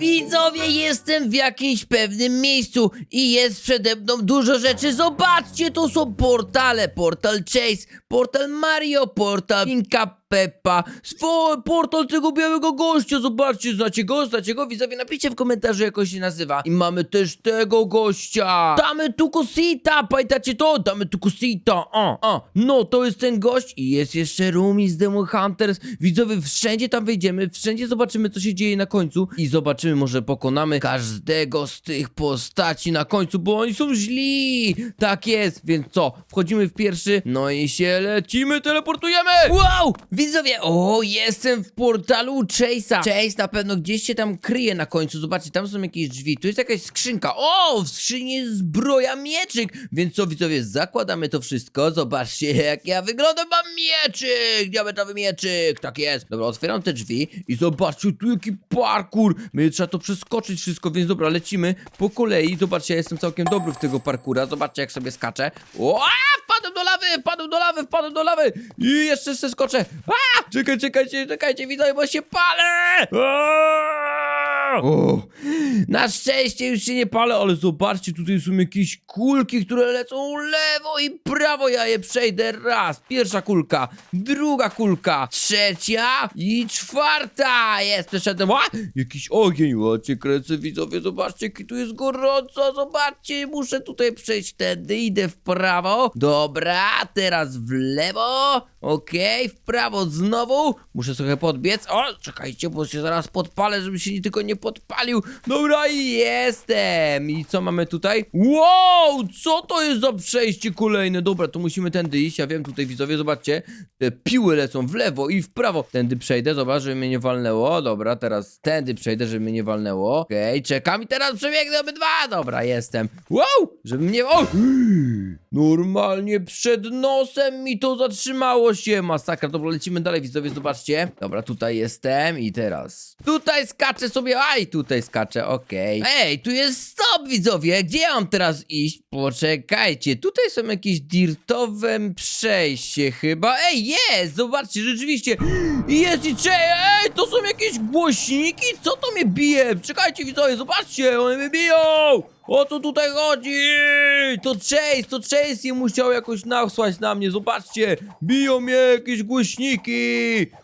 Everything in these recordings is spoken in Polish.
Widzowie, jestem w jakimś pewnym miejscu i jest przede mną dużo rzeczy. Zobaczcie, to są portale. Portal Chase, portal Mario, portal Pinka Peppa, swój portal tego białego gościa. Zobaczcie, znacie go? Znacie go? Widzowie, napiszcie w komentarzu, jak on się nazywa. I mamy też tego gościa. Damy tu Kosita, pamiętacie to? Damy tu Kosita. O, o. No, to jest ten gość i jest jeszcze Rumi z Demon Hunters. Widzowie, wszędzie tam wejdziemy, wszędzie zobaczymy, co się dzieje na końcu i zobaczymy, może pokonamy każdego z tych postaci na końcu, bo oni są źli. Tak jest, więc co? Wchodzimy w pierwszy, no i się lecimy, teleportujemy. Wow! Widzowie, o, jestem w portalu Chase'a. Chase na pewno gdzieś się tam kryje na końcu. Zobaczcie, tam są jakieś drzwi, tu jest jakaś skrzynka. O, w skrzyni jest zbroja mieczyk. Więc co, widzowie, zakładamy to wszystko. Zobaczcie, jak ja wyglądam, mam mieczyk, diamentowy mieczyk. Tak jest. Dobra, otwieram te drzwi i zobaczcie, tu jaki parkour. My trzeba to przeskoczyć wszystko, więc dobra, lecimy po kolei. Zobaczcie, ja jestem całkiem dobry w tego parkura. Zobaczcie, jak sobie skaczę. O, wpadłem do lawy, wpadłem do lawy, wpadłem do lawy. I jeszcze se skoczę. A, czekaj, czekajcie, czekajcie, widzowie, bo się palę. O, na szczęście już się nie palę, ale zobaczcie, tutaj są jakieś kulki, które lecą lewo i prawo. Ja je przejdę raz. Pierwsza kulka, druga kulka, trzecia i czwarta. Jest, przeszedłem. A, jakiś ogień, łacie kręcę, widzowie, zobaczcie, jaki tu jest gorąco. Zobaczcie, muszę tutaj przejść tędy, idę w prawo. Dobra, teraz w lewo. Okej, w prawo znowu. Muszę trochę podbiec. O, czekajcie, bo się zaraz podpalę, żeby się nie tylko nie podpalił. Dobra, i jestem. I co mamy tutaj? Wow, co to jest za przejście kolejne? Dobra, to musimy tędy iść. Ja wiem, tutaj widzowie, zobaczcie. Te piły lecą w lewo i w prawo. Tędy przejdę, zobacz, żeby mnie nie walnęło. Dobra, teraz tędy przejdę, żeby mnie nie walnęło. Okej, czekam i teraz przebiegnę obydwa. Dobra, jestem. Wow, żeby mnie... O! Normalnie przed nosem mi to zatrzymało się. Masakra, dobra, lecimy dalej, widzowie, zobaczcie. Dobra, tutaj jestem i teraz tutaj skaczę sobie, aj, tutaj skaczę, okej. Ej, tu jest stop, widzowie, gdzie ja mam teraz iść? Poczekajcie, tutaj są jakieś dirtowe przejście chyba. Ej, jest, zobaczcie, rzeczywiście. Jest i cze, ej, to są jakieś głośniki? Co to mnie bije? Czekajcie, widzowie, zobaczcie, one mnie biją. O co tutaj chodzi? To Chase, to Chase je musiał jakoś nasłać na mnie, zobaczcie! Biją mnie jakieś głośniki!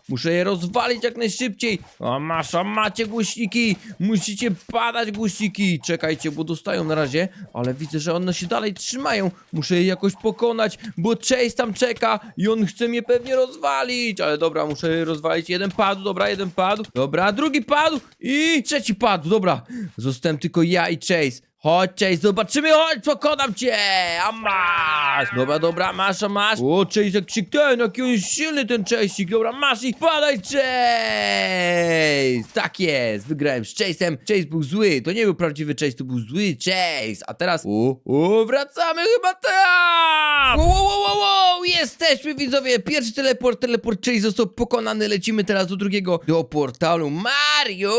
Muszę je rozwalić jak najszybciej! A masza, macie głośniki! Musicie padać głośniki! Czekajcie, bo dostają na razie, ale widzę, że one się dalej trzymają. Muszę je jakoś pokonać, bo Chase tam czeka i on chce mnie pewnie rozwalić! Ale dobra, muszę rozwalić. Jeden padł, dobra, jeden padł. Dobra, drugi padł i trzeci padł, dobra. Zostałem tylko ja i Chase. Chodź, Chase, zobaczymy, chodź, pokonam cię! A masz! Dobra, dobra, masz, a masz. O, Chase, jak ci ten, jaki on jest silny ten Chase'ik. Dobra, masz i padaj, Chase! Tak jest, wygrałem z Chase'em. Chase był zły, to nie był prawdziwy Chase, to był zły Chase. A teraz, o, o, wracamy chyba tam! Wow, wow, wow, wow, jesteśmy, widzowie. Pierwszy teleport, teleport Chase został pokonany. Lecimy teraz do drugiego, do portalu Mario.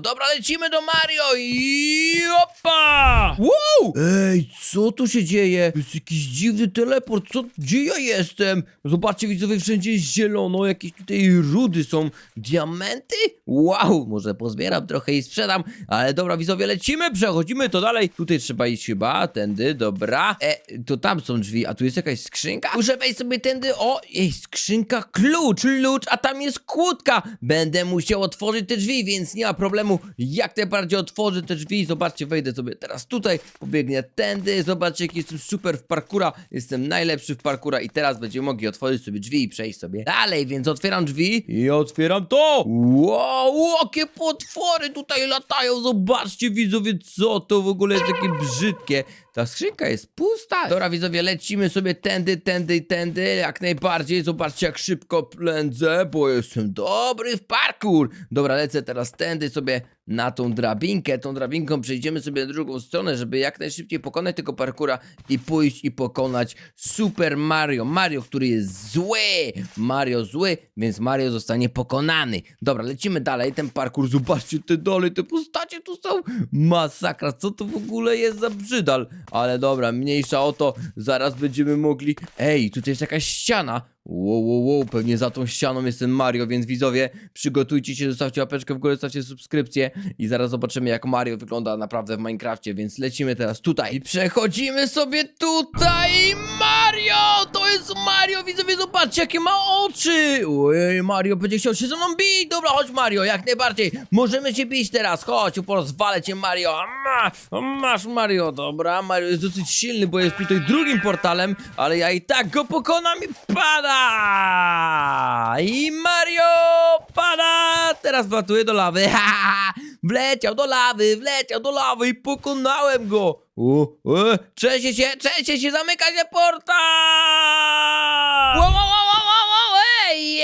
Dobra, lecimy do Mario i opa! Wow! Ej, co tu się dzieje? Jest jakiś dziwny teleport, co? Gdzie ja jestem? Zobaczcie, widzowie, wszędzie jest zielono, jakieś tutaj rudy są. Diamenty? Wow, może pozbieram trochę i sprzedam, ale dobra, widzowie, lecimy, przechodzimy to dalej. Tutaj trzeba iść chyba, tędy, dobra. E, to tam są drzwi, a tu jest jakaś skrzynka? Muszę wejść sobie tędy, o, ej, skrzynka, klucz, klucz, a tam jest kłódka. Będę musiał otworzyć te drzwi, więc nie ma problemu. Jak najbardziej otworzę te drzwi, zobaczcie, wejdę sobie teraz tutaj, pobiegnę tędy, zobaczcie, jaki jestem super w parkura. Jestem najlepszy w parkura i teraz będziemy mogli otworzyć sobie drzwi i przejść sobie dalej, więc otwieram drzwi i otwieram to. Wow, jakie potwory tutaj latają, zobaczcie widzowie, co to w ogóle jest takie brzydkie. Ta skrzynka jest pusta. Dobra, widzowie, lecimy sobie tędy, tędy tędy, jak najbardziej. Zobaczcie, jak szybko plędzę, bo jestem dobry w parkour. Dobra, lecę teraz tędy sobie na tą drabinkę. Tą drabinką przejdziemy sobie na drugą stronę, żeby jak najszybciej pokonać tego parkura i pójść i pokonać Super Mario. Mario, który jest zły. Mario zły, więc Mario zostanie pokonany. Dobra, lecimy dalej. Ten parkour, zobaczcie te dalej, te postacie tu są. Masakra, co to w ogóle jest za brzydal? Ale dobra, mniejsza o to, zaraz będziemy mogli... Ej, tutaj jest jakaś ściana. Wow, wow, wow, pewnie za tą ścianą jest ten Mario, więc widzowie, przygotujcie się, zostawcie łapeczkę w górę, zostawcie subskrypcję i zaraz zobaczymy jak Mario wygląda naprawdę w Minecrafcie, więc lecimy teraz tutaj. I przechodzimy sobie tutaj Mario, to jest Mario, widzowie, zobaczcie jakie ma oczy, ojej, Mario będzie chciał się ze mną bić, dobra, chodź Mario, jak najbardziej, możemy się bić teraz, chodź, porozwalę cię Mario, ma, masz Mario, dobra, Mario jest dosyć silny, bo jest tutaj drugim portalem, ale ja i tak go pokonam i pada! I Mario pada! Teraz wlatuje do lawy. Ha. Wleciał do lawy, wleciał do lawy i pokonałem go. O, o, trzęsie się, trzęsie się, zamyka się portal! Wow, wow, wow, wow, wow, ej,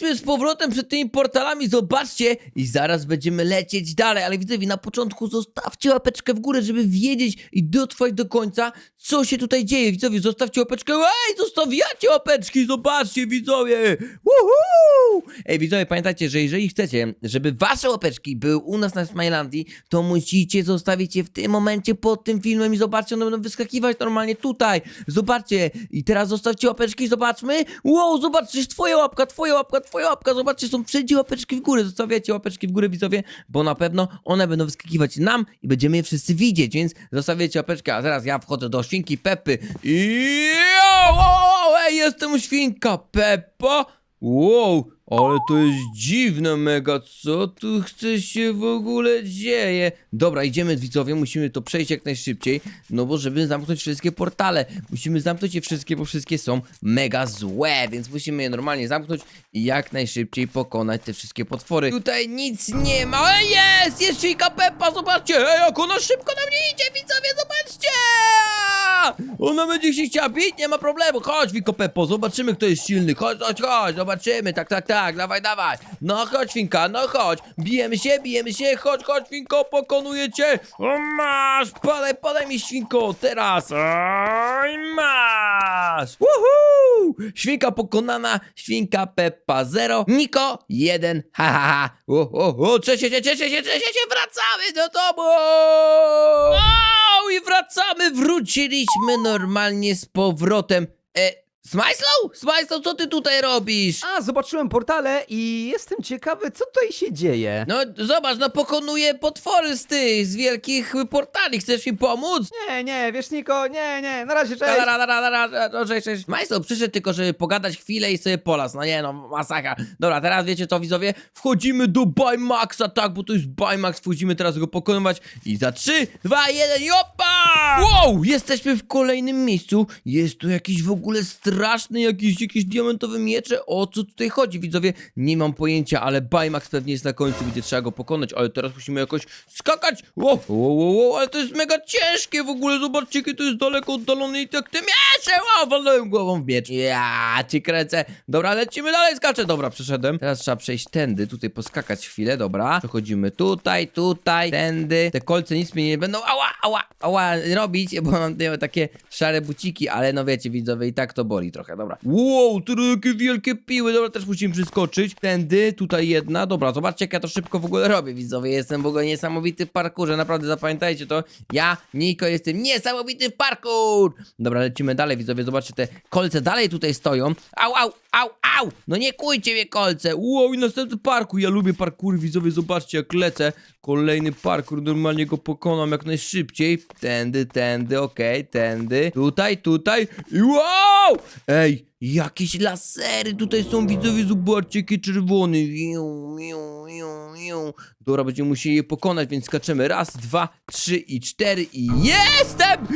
jesteśmy z powrotem przed tymi portalami, zobaczcie i zaraz będziemy lecieć dalej, ale widzowie, na początku zostawcie łapeczkę w górę, żeby wiedzieć i dotrwać do końca, co się tutaj dzieje, widzowie, zostawcie łapeczkę, ej, zostawiacie łapeczki, zobaczcie, widzowie, Woohoo! Ej, widzowie, pamiętajcie, że jeżeli chcecie, żeby wasze łapeczki były u nas na Smilandii, to musicie zostawić je w tym momencie pod tym filmem i zobaczcie, one będą wyskakiwać normalnie tutaj. Zobaczcie. I teraz zostawcie łapeczki, zobaczmy. Wow, zobaczcie, twoja łapka, twoja łapka, twoja łapka. Zobaczcie, są wszędzie łapeczki w górę. Zostawiacie łapeczki w górę, widzowie, bo na pewno one będą wyskakiwać nam i będziemy je wszyscy widzieć, więc zostawiacie łapeczkę. A zaraz ja wchodzę do świnki Peppy i... Wow, wow, ej, jestem świnka Peppa. Wow, ale to jest dziwne mega, co tu chce się w ogóle dzieje? Dobra, idziemy widzowie, musimy to przejść jak najszybciej, no bo żeby zamknąć wszystkie portale, musimy zamknąć je wszystkie, bo wszystkie są mega złe, więc musimy je normalnie zamknąć i jak najszybciej pokonać te wszystkie potwory. Tutaj nic nie ma, Ej, jest, jest Chica Peppa, zobaczcie, ej, jak ona szybko na mnie idzie, widzowie, zobaczcie! Ona będzie się chciała bić, nie ma problemu. Chodź, Wiko Peppo, zobaczymy, kto jest silny. Chodź, chodź, chodź, zobaczymy. Tak, tak, tak, dawaj, dawaj. No chodź, Finka, no chodź. Bijemy się, bijemy się. Chodź, chodź, Finko, pokonuję cię. O, masz, podaj, podaj mi, Świnko, teraz. Oj, masz. Woohoo! Świnka pokonana, świnka Peppa 0, Niko 1, ha, ha, ha. O, o, o, cześć, cześć, cześć, cześć, cześć, cześć, wracamy do domu. Wow, i wracamy, wróciliśmy normalnie z powrotem. E, Smajslow? Smajslow, co ty tutaj robisz? A, zobaczyłem portale i jestem ciekawy, co tutaj się dzieje. No, zobacz, no pokonuję potwory z tych, z wielkich portali. Chcesz mi pomóc? Nie, nie, wiesz Niko, nie, nie, na razie, cześć. Ra, ra, ra, ra, ra, ra, no, cześć, cześć. Majstro przyszedł tylko, żeby pogadać chwilę i sobie polas. No nie no, masakra. Dobra, teraz wiecie co widzowie? Wchodzimy do Baymaxa, tak, bo to jest Baymax. Wchodzimy teraz go pokonywać i za 3, 2, 1 i opa! Wow, jesteśmy w kolejnym miejscu. Jest tu jakiś w ogóle straszny, jakiś, jakieś diamentowe miecze. O co tutaj chodzi, widzowie? Nie mam pojęcia, ale Baymax pewnie jest na końcu, będzie trzeba go pokonać, ale teraz musimy jakoś skakać. Wow, wow, wow, wow, ale to jest mega ciężkie w ogóle, zobaczcie, jakie to jest daleko oddalone i tak te miecze, wow, walnąłem głową w miecz. Ja ci kręcę. Dobra, lecimy dalej, skaczę. Dobra, przeszedłem. Teraz trzeba przejść tędy, tutaj poskakać chwilę, dobra. Przechodzimy tutaj, tutaj, tędy. Te kolce nic mi nie będą, ała, ała, ała, robić, bo mam takie szare buciki, ale no wiecie, widzowie, i tak to boli trochę, dobra. Wow, tu jakie wielkie piły, dobra, też musimy przeskoczyć. Tędy, tutaj jedna, dobra, zobaczcie, jak ja to szybko w ogóle robię, widzowie. Jestem w ogóle niesamowity w parkurze, naprawdę zapamiętajcie to. Ja, Niko, jestem niesamowity w parkour. Dobra, lecimy dalej, widzowie, zobaczcie, te kolce dalej tutaj stoją. Au, au, au, au! No nie kujcie mnie kolce! Wow, i następny parkour. Ja lubię parkury, widzowie, zobaczcie jak lecę. Kolejny parkour, normalnie go pokonam jak najszybciej. Tędy, tędy, okej, tędy. Tutaj, tutaj i wow! Ej, jakieś lasery tutaj są, widzowie, zobaczcie, wiu, wiu. Dobra, będziemy musieli je pokonać, więc skaczemy. Raz, dwa, trzy i cztery i jestem!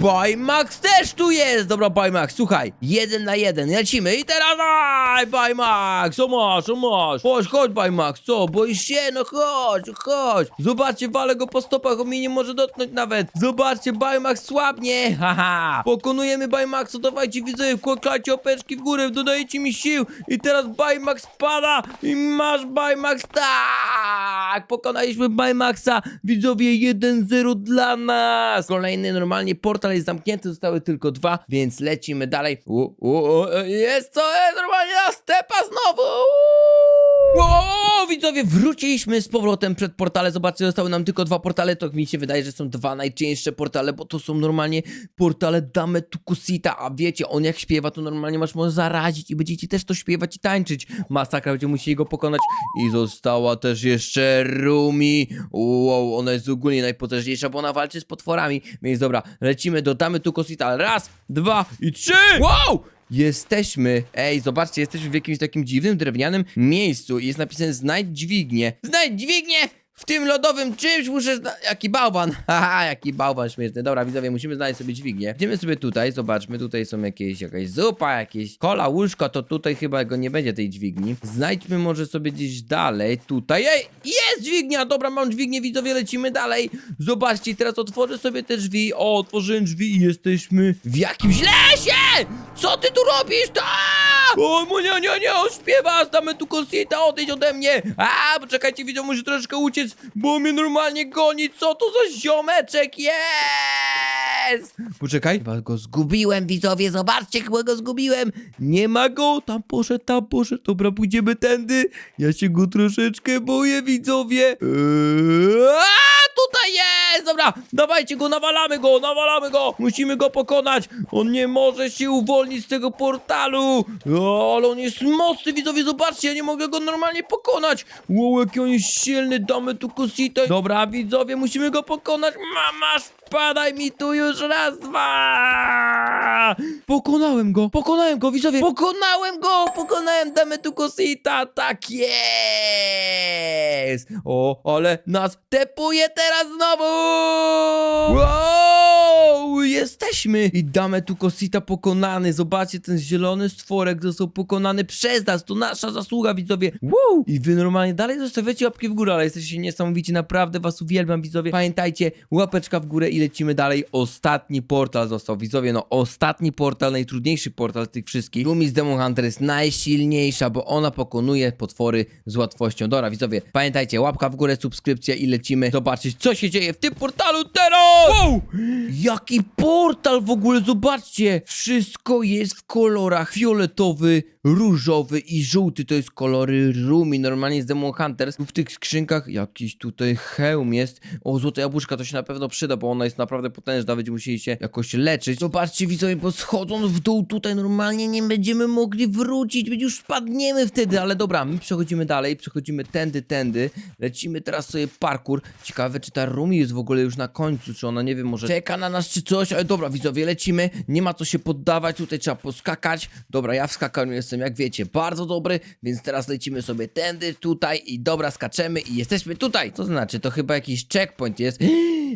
Baymax też tu jest! Dobra, Baymax, słuchaj, jeden na jeden, lecimy i teraz daj, Baymax, o masz, o masz, chodź, chodź, Baymax, co, boisz się? No chodź, chodź, zobaczcie, walę go po stopach, on mnie nie może dotknąć nawet, zobaczcie, Baymax słabnie, haha, pokonujemy Baymaxa, dawajcie widzowie, kłakajcie opeczki w górę, dodajcie mi sił. I teraz Baymax pada i masz Baymax, tak, pokonaliśmy Baymaxa, widzowie, 1-0 dla nas, kolejny normalnie portal jest zamknięty, zostały tylko dwa, więc lecimy dalej. U, u, u, jest to jest normalnie na stepa znowu. Wow, widzowie, wróciliśmy z powrotem przed portale. Zobaczcie, zostały nam tylko dwa portale. To mi się wydaje, że są dwa najcięższe portale, bo to są normalnie portale Dame Tukusita. A wiecie, on jak śpiewa, to normalnie masz może zarazić i będziecie też to śpiewać i tańczyć. Masakra, będziecie musieli go pokonać. I została też jeszcze Rumi. Wow, ona jest ogólnie najpotężniejsza, bo ona walczy z potworami. Więc dobra, lecimy do Damy Tukusita. Raz, dwa i trzy! Wow! Jesteśmy, ej, zobaczcie, jesteśmy w jakimś takim dziwnym, drewnianym miejscu i jest napisane znajdź dźwignię. Znajdź dźwignię! W tym lodowym czymś muszę zna... Jaki bałwan! Haha, jaki bałwan śmieszny. Dobra, widzowie, musimy znaleźć sobie dźwignię. Idziemy sobie tutaj, zobaczmy, tutaj są jakieś, jakaś zupa, jakieś kola, łóżko, to tutaj chyba go nie będzie tej dźwigni. Znajdźmy może sobie gdzieś dalej, tutaj. Ej, jest dźwignia! Dobra, mam dźwignię, widzowie, lecimy dalej. Zobaczcie, teraz otworzę sobie te drzwi. O, otworzyłem drzwi i jesteśmy w jakimś lesie! Co ty tu robisz? Ta! O, mu nie, nie, nie, śpiewa, znamy tu kosita, odejdź ode mnie! A, poczekajcie, widzą, muszę troszeczkę uciec, bo mnie normalnie goni, co to za ziomeczek jest? Poczekaj, chyba go zgubiłem, widzowie, zobaczcie, chyba go zgubiłem. Nie ma go, tam poszedł, tam poszedł, dobra, pójdziemy tędy. Ja się go troszeczkę boję, widzowie. Eee, tutaj jest, dobra, dawajcie go, nawalamy go, nawalamy go, musimy go pokonać. On nie może się uwolnić z tego portalu. O, ale on jest mocny, widzowie, zobaczcie, ja nie mogę go normalnie pokonać. Wow, jaki on jest silny, damy tu kusitę. Dobra, widzowie, musimy go pokonać. Mama, spadaj mi tu już raz, dwa. Pokonałem go, pokonałem go, widzowie, pokonałem go, pokonałem damy tu kusita, tak jest. O, ale nas tepuje teraz znowu. Wow, jesteśmy i damy tu kosita pokonany. Zobaczcie, ten zielony stworek został pokonany przez nas. To nasza zasługa, widzowie. Wow. I wy normalnie dalej zostawiacie łapki w górę, ale jesteście niesamowici. Naprawdę was uwielbiam, widzowie. Pamiętajcie, łapeczka w górę i lecimy dalej. Ostatni portal został, widzowie. No, ostatni portal, najtrudniejszy portal z tych wszystkich. Lumi z Demon Hunter jest najsilniejsza, bo ona pokonuje potwory z łatwością. Dobra, widzowie, pamiętajcie, łapka w górę, subskrypcja i lecimy zobaczyć, co się dzieje w tym portalu teraz! Wow! Jaki portal w ogóle, zobaczcie! Wszystko jest w kolorach fioletowy, różowy i żółty, to jest kolory Rumi, normalnie z Demon Hunters. W tych skrzynkach jakiś tutaj hełm jest. O, złote jabłuszka, to się na pewno przyda, bo ona jest naprawdę potężna, będziemy musieli się jakoś leczyć. Zobaczcie, widzowie, bo schodząc w dół tutaj normalnie nie będziemy mogli wrócić, już wpadniemy wtedy, ale dobra, my przechodzimy dalej, przechodzimy tędy, tędy, lecimy teraz sobie parkour. Ciekawe, czy ta Rumi jest w ogóle już na końcu, czy ona, nie wiem, może czeka na nas, czy coś, ale dobra, widzowie, lecimy, nie ma co się poddawać, tutaj trzeba poskakać. Dobra, ja w skakaniu jestem, jak wiecie, bardzo dobry, więc teraz lecimy sobie tędy, tutaj i dobra, skaczemy i jesteśmy tutaj. Co znaczy, to chyba jakiś checkpoint jest.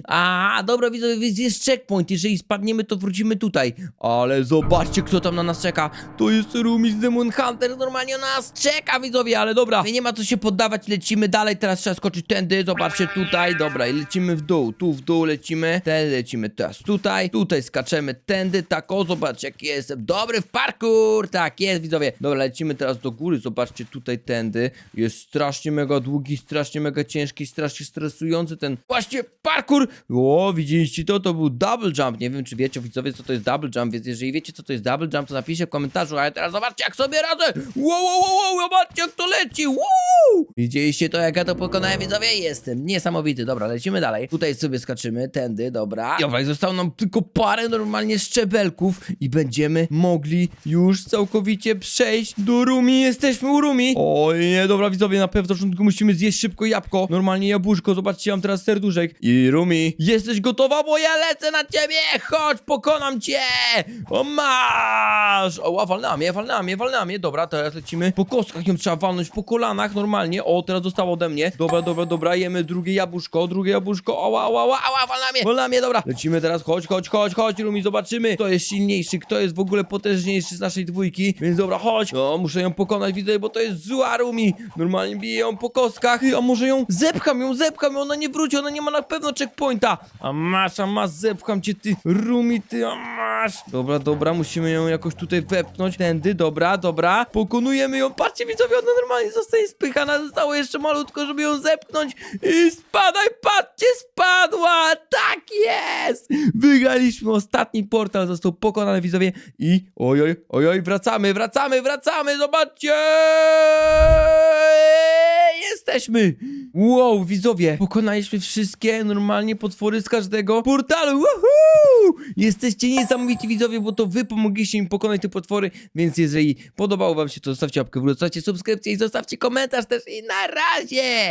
A, dobra, widzowie, więc jest checkpoint, jeżeli spadniemy, to wrócimy tutaj. Ale zobaczcie, kto tam na nas czeka. To jest Rumi z Demon Hunter, normalnie na nas czeka, widzowie, ale dobra, nie ma co się poddawać, lecimy dalej, teraz trzeba skoczyć tędy, zobaczcie tutaj, dobra, i lecimy w dół, tu w dół lecimy, tędy lecimy. Teraz tutaj, tutaj skaczemy tędy, tak o, zobaczcie, jak jestem dobry w parkour, tak jest, widzowie. Dobra, lecimy teraz do góry, zobaczcie tutaj tędy, jest strasznie mega długi, strasznie mega ciężki, strasznie stresujący ten właśnie parkour. O, widzieliście to? To był double jump, nie wiem, czy wiecie, widzowie, co to jest double jump, więc jeżeli wiecie, co to jest double jump, to napiszcie w komentarzu, ale teraz zobaczcie, jak sobie radzę. Wow, wow, wow, wow, zobaczcie, jak to leci, wow! Widzieliście to, jak ja to pokonałem, widzowie? Jestem niesamowity. Dobra, lecimy dalej. Tutaj sobie skaczymy, tędy, dobra. Dobra, i zostało nam tylko parę normalnie szczebelków i będziemy mogli już całkowicie przejść do Rumi. Jesteśmy u Rumi. Oj, nie, dobra, widzowie, na pewno początku musimy zjeść szybko jabłko. Normalnie jabłuszko, zobaczcie, mam teraz serduszek. I Rumi, jesteś gotowa, bo ja lecę na ciebie! Chodź, pokonam cię! O, masz! O, walnęła mnie, walnęła mnie, walnęła mnie. Dobra, teraz lecimy po kostkach, ją trzeba walnąć po kolanach, normalnie. O, teraz zostało ode mnie. Dobra, dobra, dobra, jemy drugie jabłuszko, drugie jabłuszko. Ała, ała, ała, ała, walnęła mnie, walnęła mnie, dobra. Lecimy teraz, chodź, chodź, chodź, chodź, Rumi, zobaczymy, kto jest silniejszy, kto jest w ogóle potężniejszy z naszej dwójki. Więc dobra, chodź. No, muszę ją pokonać, widzę, bo to jest zła Rumi. Normalnie biję ją po kostkach. A może ją zepcham, ją zepcham, ona nie wróci, ona nie ma na pewno checkpointa. Masz, a masz, zepcham cię, ty Rumi, ty, a masz. Dobra, dobra, musimy ją jakoś tutaj wepchnąć. Tędy, dobra, dobra. Pokonujemy ją. Patrzcie, widzowie, ona normalnie zostaje spychana. Zostało jeszcze malutko, żeby ją zepchnąć. I spadaj, patrzcie, Wygraliśmy ostatni portal, został pokonany, widzowie. I ojoj, ojoj, wracamy, wracamy, wracamy, zobaczcie! Jesteśmy! Wow, widzowie, pokonaliśmy wszystkie normalnie potwory z każdego portalu. Woohoo! Jesteście niesamowici widzowie, bo to wy pomogliście mi pokonać te potwory, więc jeżeli podobało wam się, to zostawcie łapkę w zostawcie subskrypcję i zostawcie komentarz też i na razie!